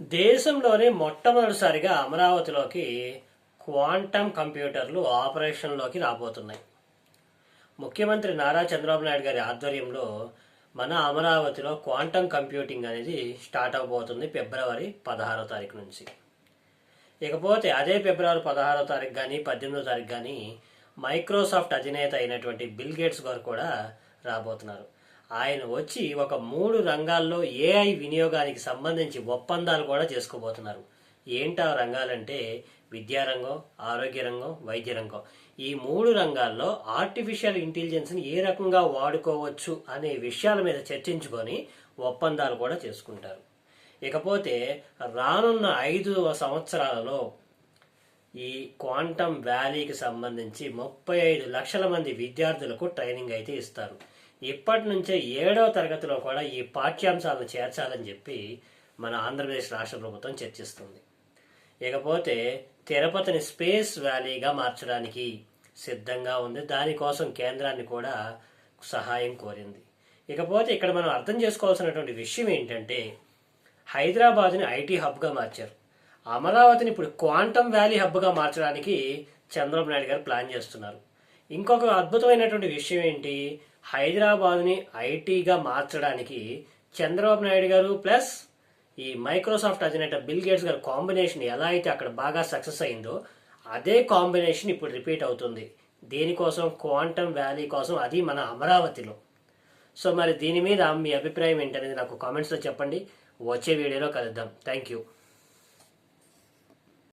దేశంలోనే మొట్టమొదటిసారిగా అమరావతిలోకి క్వాంటమ్ కంప్యూటర్లు ఆపరేషన్లోకి రాబోతున్నాయి. ముఖ్యమంత్రి నారా చంద్రబాబు నాయుడు గారి ఆధ్వర్యంలో మన అమరావతిలో క్వాంటమ్ కంప్యూటింగ్ అనేది స్టార్ట్ అవబోతుంది ఫిబ్రవరి పదహారో తారీఖు నుంచి. ఇకపోతే అదే ఫిబ్రవరి పదహారో తారీఖు కానీ పద్దెనిమిదో తారీఖు కానీ మైక్రోసాఫ్ట్ అధినేత అయినటువంటి బిల్ గేట్స్ గారు కూడా రాబోతున్నారు. ఆయన వచ్చి ఒక మూడు రంగాల్లో ఏఐ వినియోగానికి సంబంధించి ఒప్పందాలు కూడా చేసుకోబోతున్నారు. ఏంటి ఆ రంగాలంటే విద్యారంగం ఆరోగ్య రంగం వైద్య రంగం. ఈ మూడు రంగాల్లో ఆర్టిఫిషియల్ ఇంటెలిజెన్స్ని ఏ రకంగా వాడుకోవచ్చు అనే విషయాల మీద చర్చించుకొని ఒప్పందాలు కూడా చేసుకుంటారు. ఇకపోతే రానున్న ఐదు సంవత్సరాలలో ఈ క్వాంటమ్ వ్యాలీకి సంబంధించి ముప్పై ఐదు లక్షల మంది విద్యార్థులకు ట్రైనింగ్ అయితే ఇస్తారు. ఇప్పటి నుంచే ఏడవ తరగతిలో కూడా ఈ పాఠ్యాంశాలను చేర్చాలని చెప్పి మన ఆంధ్రప్రదేశ్ రాష్ట్ర ప్రభుత్వం చర్చిస్తుంది. ఇకపోతే తిరుపతిని స్పేస్ వ్యాలీగా మార్చడానికి సిద్ధంగా ఉంది. దానికోసం కేంద్రాన్ని కూడా సహాయం కోరింది. ఇకపోతే ఇక్కడ మనం అర్థం చేసుకోవాల్సినటువంటి విషయం ఏంటంటే హైదరాబాద్ని ఐటీ హబ్గా మార్చారు. అమరావతిని ఇప్పుడు క్వాంటమ్ వ్యాలీ హబ్గా మార్చడానికి చంద్రబాబు నాయుడు గారు ప్లాన్ చేస్తున్నారు. ఇంకొక అద్భుతమైనటువంటి విషయం ఏంటి? హైదరాబాద్ని ఐటీగా మార్చడానికి చంద్రబాబు నాయుడు గారు ప్లస్ ఈ మైక్రోసాఫ్ట్ అధినేత బిల్ గేట్స్ గారి కాంబినేషన్ ఎలా అయితే అక్కడ బాగా సక్సెస్ అయిందో అదే కాంబినేషన్ ఇప్పుడు రిపీట్ అవుతుంది. దీనికోసం క్వాంటమ్ వ్యాలీ కోసం అది మన అమరావతిలో. సో మరి దీని మీద మీ అభిప్రాయం ఏంటనేది నాకు కామెంట్స్లో చెప్పండి. వచ్చే వీడియోలో కలుద్దాం. Thank you.